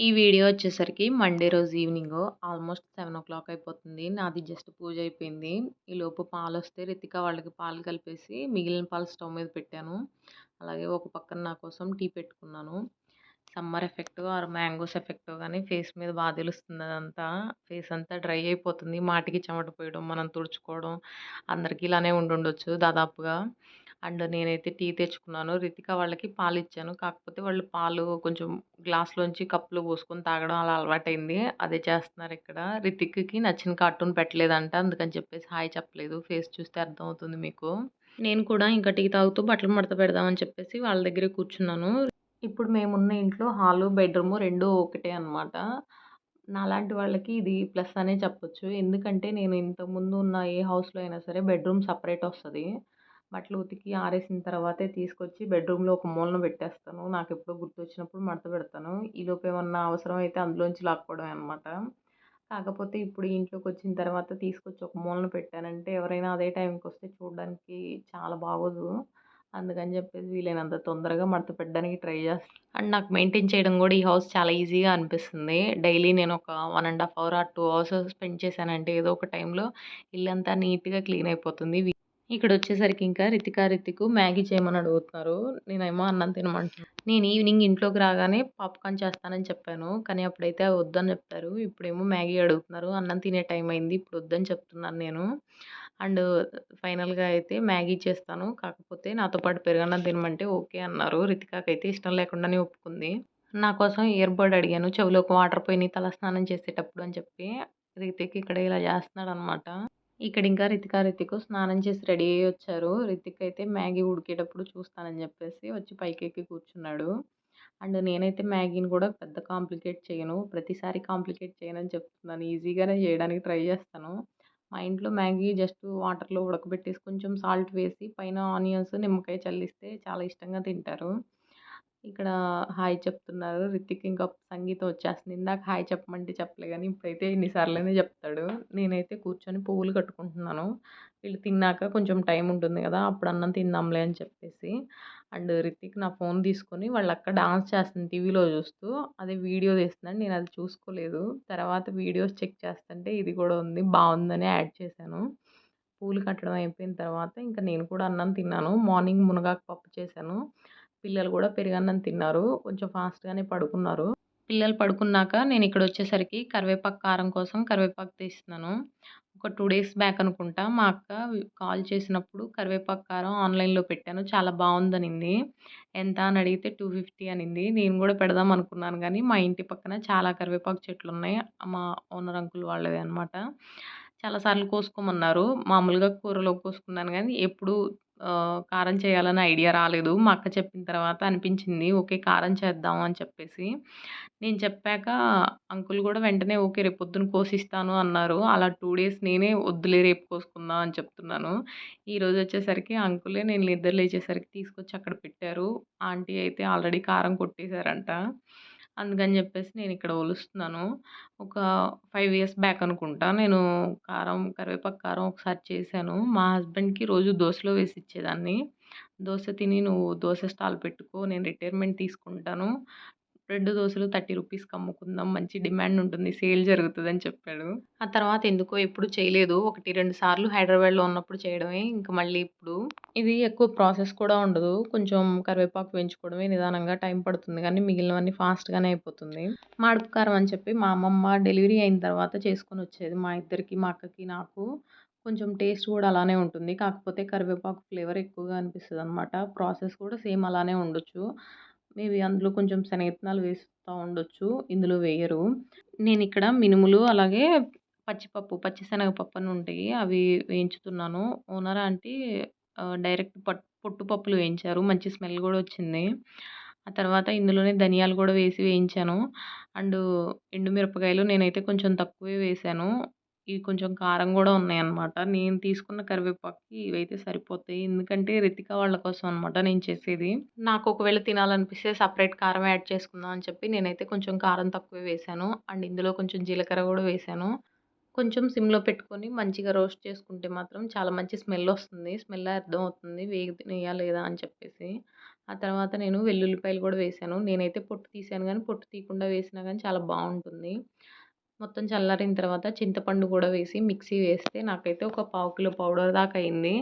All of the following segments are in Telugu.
ఈ వీడియో వచ్చేసరికి మండే రోజు evening. Almost seven o'clock అయిపోతుంది. నాది జస్ట్ పూజ అయిపోయింది. ఈలోపు పాలు వస్తే రితిక వాళ్ళకి పాలు కలిపేసి మిగిలిన పాలు స్టవ్ మీద పెట్టాను. అలాగే ఒక పక్కన నా కోసం టీ పెట్టుకున్నాను. Summer effect or mangoes effect కానీ ఫేస్ మీద బాగా తెలుస్తుంది అదంతా. ఫేస్ అంతా డ్రై అయిపోతుంది. మాటికి చెమట పోయడం మనం తుడుచుకోవడం అందరికీ ఇలానే ఉండుండొచ్చు దాదాపుగా. అండ్ నేనైతే టీ తెచ్చుకున్నాను. రితిక వాళ్ళకి పాలు ఇచ్చాను కాకపోతే వాళ్ళు పాలు కొంచెం గ్లాస్లోంచి కప్పులో పోసుకొని తాగడం అలా అలవాటైంది. అదే చేస్తున్నారు ఇక్కడ. రితిక్కి నచ్చిన కార్టూన్ పెట్టలేదంట. అందుకని చెప్పేసి హాయ్ చెప్పలేదు. ఫేస్ చూస్తే అర్థమవుతుంది మీకు. నేను కూడా ఇంకా టీ తాగుతూ బట్టలు మడత పెడదామని చెప్పేసి వాళ్ళ దగ్గరే కూర్చున్నాను. ఇప్పుడు మేమున్న ఇంట్లో హాలు బెడ్రూము రెండు ఒకటే అనమాట నాలాంటి వాళ్ళకి ఇది ప్లస్ అనే చెప్పొచ్చు. ఎందుకంటే నేను ఇంతకుముందు ఉన్న ఏ హౌస్లో అయినా సరే బెడ్రూమ్ సపరేట్ వస్తుంది. బట్టలు ఉతికి ఆరేసిన తర్వాతే తీసుకొచ్చి బెడ్రూమ్లో ఒక మూలన పెట్టేస్తాను. నాకు ఎప్పుడో గుర్తొచ్చినప్పుడు మడత పెడతాను. ఈలోపు ఏమన్నా అవసరం అయితే అందులోంచి లాక్కోవడమే అనమాట కాకపోతే ఇప్పుడు ఇంట్లోకి వచ్చిన తర్వాత తీసుకొచ్చి ఒక మూలన పెట్టానంటే ఎవరైనా అదే టైంకి వస్తే చూడడానికి చాలా బాగోదు. అందుకని చెప్పేసి వీలైనంత తొందరగా మడత పెట్టడానికి ట్రై చేస్తాను అండ్ నాకు మెయింటైన్ చేయడం కూడా ఈ హౌస్ చాలా ఈజీగా అనిపిస్తుంది. డైలీ నేను ఒక one and half hour or two hours spend చేశానంటే ఏదో ఒక టైంలో ఇల్లంతా నీట్గా క్లీన్ అయిపోతుంది. ఇక్కడ వచ్చేసరికి ఇంకా రితికా రితికు మ్యాగీ చేయమని అడుగుతున్నారు. నేనేమో అన్నం తినమంటున్నాను నేను ఈవినింగ్ ఇంట్లోకి రాగానే పాప్కార్న్ చేస్తానని చెప్పాను. కానీ అప్పుడైతే వద్దని చెప్తారు. ఇప్పుడేమో మ్యాగీ అడుగుతున్నారు. అన్నం తినే టైం అయింది. ఇప్పుడు వద్దని చెప్తున్నాను నేను. అండ్ ఫైనల్గా అయితే మ్యాగీ చేస్తాను. కాకపోతే నాతో పాటు పెరుగన్నం తినమంటే ఓకే అన్నారు. రితికాకి అయితే ఇష్టం లేకుండానే ఒప్పుకుంది. నా కోసం ఇయర్ బడ్ అడిగాను. చెవిలోకి వాటర్ పోయి తలస్నానం చేసేటప్పుడు అని చెప్పి రితిక్ ఇక్కడ ఇలా చేస్తున్నాడు అనమాట ఇక్కడ ఇంకా రితిక రితిక్ స్నానం చేసి రెడీ అయ్యి వచ్చారు. రితిక్ అయితే మ్యాగీ ఉడికేటప్పుడు చూస్తానని చెప్పేసి వచ్చి పైకెక్కి కూర్చున్నాడు. అండ్ నేనైతే మ్యాగీని కూడా పెద్ద కాంప్లికేట్ చేయను. ప్రతిసారి కాంప్లికేట్ చేయనని చెప్తున్నాను. ఈజీగానే చేయడానికి ట్రై చేస్తాను. మా ఇంట్లో మ్యాగీ జస్ట్ వాటర్లో ఉడకబెట్టేసి కొంచెం సాల్ట్ వేసి పైన ఆనియన్స్ నిమ్మకాయ చల్లిస్తే చాలా ఇష్టంగా తింటారు. ఇక్కడ హాయ్ చెప్తున్నారు. రితిక్ ఇంకా సంగీతం వచ్చేస్తుంది. ఇందాక హాయ్ చెప్పమంటే చెప్పలే కానీ ఇప్పుడైతే ఎన్నిసార్లైనా చెప్తాడు. నేనైతే కూర్చొని పువ్వులు కట్టుకుంటున్నాను. వీళ్ళు తిన్నాక కొంచెం టైం ఉంటుంది కదా అప్పుడు అన్నం తిందాంలే అని చెప్పేసి. అండ్ రితిక్ నా ఫోన్ తీసుకొని వాళ్ళు అక్కడ డాన్స్ చేస్తుంది టీవీలో చూస్తూ. అదే వీడియో తీస్తున్నాడు. నేను అది చూసుకోలేదు. తర్వాత వీడియోస్ చెక్ చేస్తుంటే ఇది కూడా ఉంది బాగుందని యాడ్ చేశాను. పూలు కట్టడం అయిపోయిన తర్వాత ఇంకా నేను కూడా అన్నం తిన్నాను. మార్నింగ్ మునగాకు పప్పు చేశాను. పిల్లలు కూడా పెరుగన్నం తిన్నారు. కొంచెం ఫాస్ట్గానే పడుకున్నారు. పిల్లలు పడుకున్నాక నేను ఇక్కడ వచ్చేసరికి కరివేపాకు కారం కోసం కరివేపాకు తీస్తున్నాను. ఒక టూ డేస్ బ్యాక్ అనుకుంటా మా అక్క కాల్ చేసినప్పుడు కరివేపాకు కారం ఆన్లైన్లో పెట్టాను. చాలా బాగుందనింది. ఎంత అని అడిగితే టూ ఫిఫ్టీ అనింది. నేను కూడా పెడదాం అనుకున్నాను కానీ మా ఇంటి పక్కన చాలా కరివేపాకు చెట్లు ఉన్నాయి. మా ఓనర్ అంకుల్ వాళ్ళది అనమాట చాలాసార్లు కోసుకోమన్నారు. మామూలుగా కూరలో కోసుకున్నాను కానీ ఎప్పుడు కారం చేయాలని ఐడియా రాలేదు. మా అక్క చెప్పిన తర్వాత అనిపించింది ఓకే కారం చేద్దాం అని చెప్పేసి. నేను చెప్పాక అంకుల్ కూడా వెంటనే ఓకే రేపు పొద్దున కోసిస్తాను అన్నారు. అలా టూ డేస్ నేనే వద్దులే రేపు కోసుకుందాం అని చెప్తున్నాను. ఈరోజు వచ్చేసరికి అంకులే నేను నిద్ర లేచేసరికి తీసుకొచ్చి అక్కడ పెట్టారు. ఆంటీ అయితే ఆల్రెడీ కారం కొట్టేశారంట. అందుకని చెప్పేసి నేను ఇక్కడ ఒలుస్తున్నాను. ఒక ఫైవ్ ఇయర్స్ బ్యాక్ అనుకుంటా నేను కారం కరివేపాకు కారం ఒకసారి చేశాను. మా హస్బెండ్కి రోజు దోశలో వేసి ఇచ్చేదాన్ని దోశ తిని నువ్వు దోశ స్టాల్ పెట్టుకో నేను రిటైర్మెంట్ తీసుకుంటాను. రెండు దోశలు థర్టీ రూపీస్కి అమ్ముకుందాం మంచి డిమాండ్ ఉంటుంది సేల్ జరుగుతుంది అని చెప్పాడు. ఆ తర్వాత ఎందుకో ఎప్పుడు చేయలేదు. ఒకటి రెండు సార్లు హైదరాబాద్లో ఉన్నప్పుడు చేయడమే ఇంకా మళ్ళీ ఇప్పుడు. ఇది ఎక్కువ ప్రాసెస్ కూడా ఉండదు. కొంచెం కరివేపాకు పెంచుకోవడమే నిదానంగా టైం పడుతుంది. కానీ మిగిలినవన్నీ ఫాస్ట్గానే అయిపోతుంది. మాడుపు కారం అని చెప్పి మా అమ్మమ్మ డెలివరీ అయిన తర్వాత చేసుకొని వచ్చేది. మా ఇద్దరికి మా అక్కకి నాకు కొంచెం టేస్ట్ కూడా అలానే ఉంటుంది. కాకపోతే కరివేపాకు ఫ్లేవర్ ఎక్కువగా అనిపిస్తుంది అనమాట ప్రాసెస్ కూడా సేమ్ అలానే ఉండొచ్చు. మేబీ అందులో కొంచెం శనగిత్తనాలు వేస్తూ ఉండొచ్చు ఇందులో వేయరు. నేను ఇక్కడ మినుములు అలాగే పచ్చిపప్పు పచ్చిశనగపప్పు అని ఉంటాయి అవి వేయించుతున్నాను. ఓనర్ ఆంటీ డైరెక్ట్ పట్ పొట్టుపప్పులు వేయించారు మంచి స్మెల్ కూడా వచ్చింది. ఆ తర్వాత ఇందులోనే ధనియాలు కూడా వేసి వేయించాను. అండ్ ఎండుమిరపకాయలు నేనైతే కొంచెం తక్కువే వేసాను. ఇవి కొంచెం కారం కూడా ఉన్నాయన్నమాట. నేను తీసుకున్న కరివేపాకుకి ఇవైతే సరిపోతాయి. ఎందుకంటే రితిక వాళ్ళ కోసం అనమాట నేను చేసేది. నాకు ఒకవేళ తినాలనిపిస్తే సపరేట్ కారం యాడ్ చేసుకుందాం అని చెప్పి నేనైతే కొంచెం కారం తక్కువ వేసాను. అండ్ ఇందులో కొంచెం జీలకర్ర కూడా వేసాను. కొంచెం సిమ్లో పెట్టుకొని మంచిగా రోస్ట్ చేసుకుంటే మాత్రం చాలా మంచి స్మెల్ వస్తుంది. స్మెల్ అర్థం అవుతుంది. వేగి వేయా లేదా అని చెప్పేసి. ఆ తర్వాత నేను వెల్లుల్లిపాయలు కూడా వేసాను. నేనైతే పొట్టు తీసాను కానీ పొట్టు తీయకుండా వేసినా కానీ చాలా బాగుంటుంది. మొత్తం చల్లారిన తర్వాత చింతపండు కూడా వేసి మిక్సీ వేస్తే నాకైతే ఒక పావు కిలో పౌడర్ దాకా అయింది.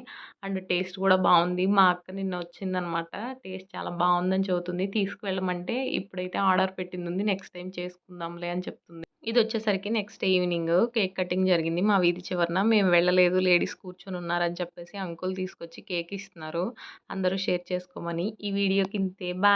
అండ్ టేస్ట్ కూడా బాగుంది. మా అక్క నిన్న వచ్చిందనమాట. టేస్ట్ చాలా బాగుందని చెబుతుంది. తీసుకువెళ్ళమంటే ఇప్పుడైతే ఆర్డర్ పెట్టింది ఉంది. నెక్స్ట్ టైం చేసుకుందాంలే అని చెప్తుంది. ఇది వచ్చేసరికి నెక్స్ట్ ఈవినింగ్ కేక్ కటింగ్ జరిగింది. మా వీధి చివరన మేము వెళ్ళలేదు. లేడీస్ కూర్చొని ఉన్నారని చెప్పేసి అంకుల్ తీసుకొచ్చి కేక్ ఇస్తున్నారు. అందరూ షేర్ చేసుకోమని. ఈ వీడియోకి ఇంతే. బాయ్.